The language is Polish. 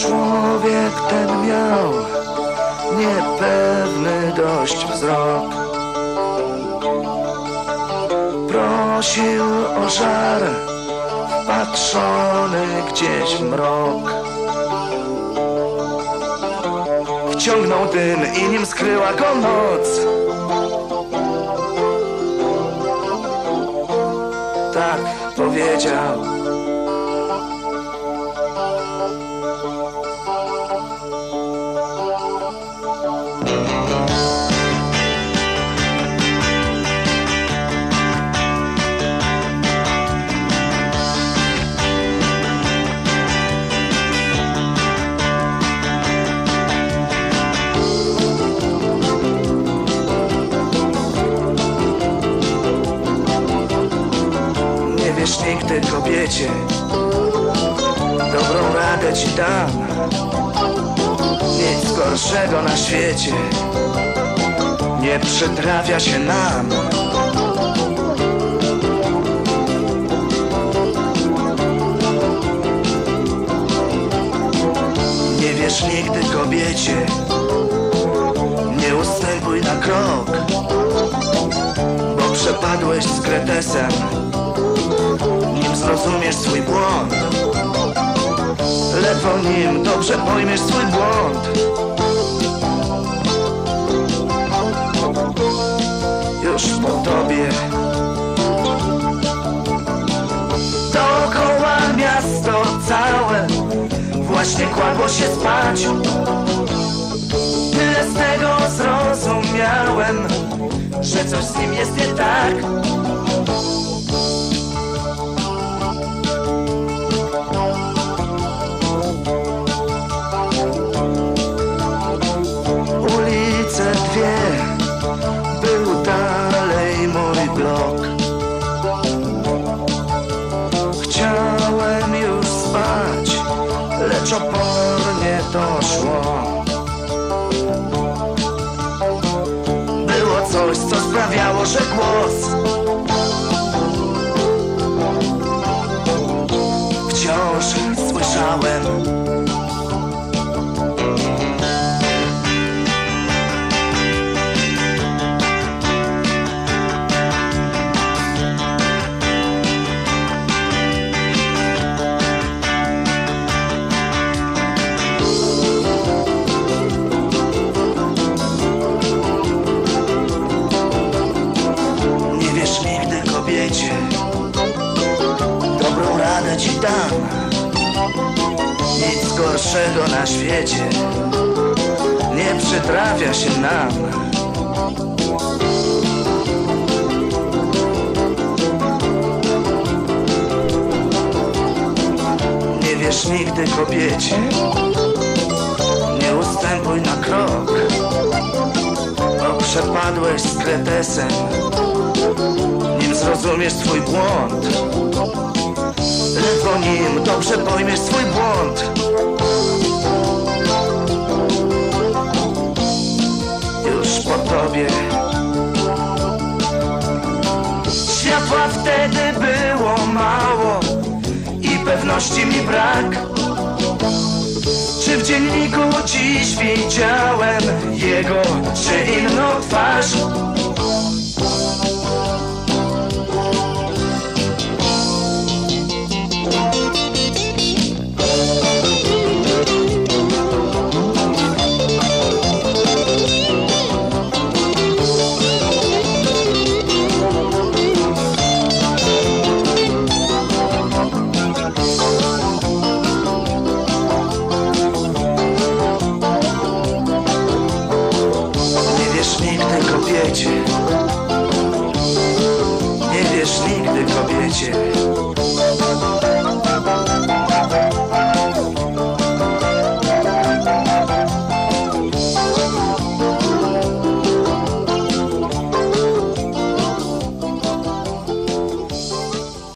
Człowiek ten miał niepewny dość wzrok. Prosił o żar, wpatrzony gdzieś w mrok. Wciągnął dym i nim skryła go noc. Tak powiedział. Nigdy kobiecie. Dobrą radę ci dam. Nic gorszego na świecie Nie przytrafia się nam. Nie wiesz nigdy kobiecie Nie ustępuj na krok Ledwo nim dobrze pojmiesz swój błąd. Już po tobie. Dookoła miasto całe Właśnie kładło się spać. Tyle z tego zrozumiałem Że coś z nim jest nie tak sprawiało, że głos wciąż słyszałem. Ci dam Nic gorszego na świecie Nie przytrafia się nam. Nie wiesz nigdy kobiecie Nie ustępuj na krok. Bo przepadłeś z kretesem zrozumiesz swój błąd Ledwo nim dobrze pojmiesz swój błąd. Już po tobie. Światła wtedy było mało I pewności mi brak. Czy w dzienniku dziś widziałem Jego czy inną twarz nigdy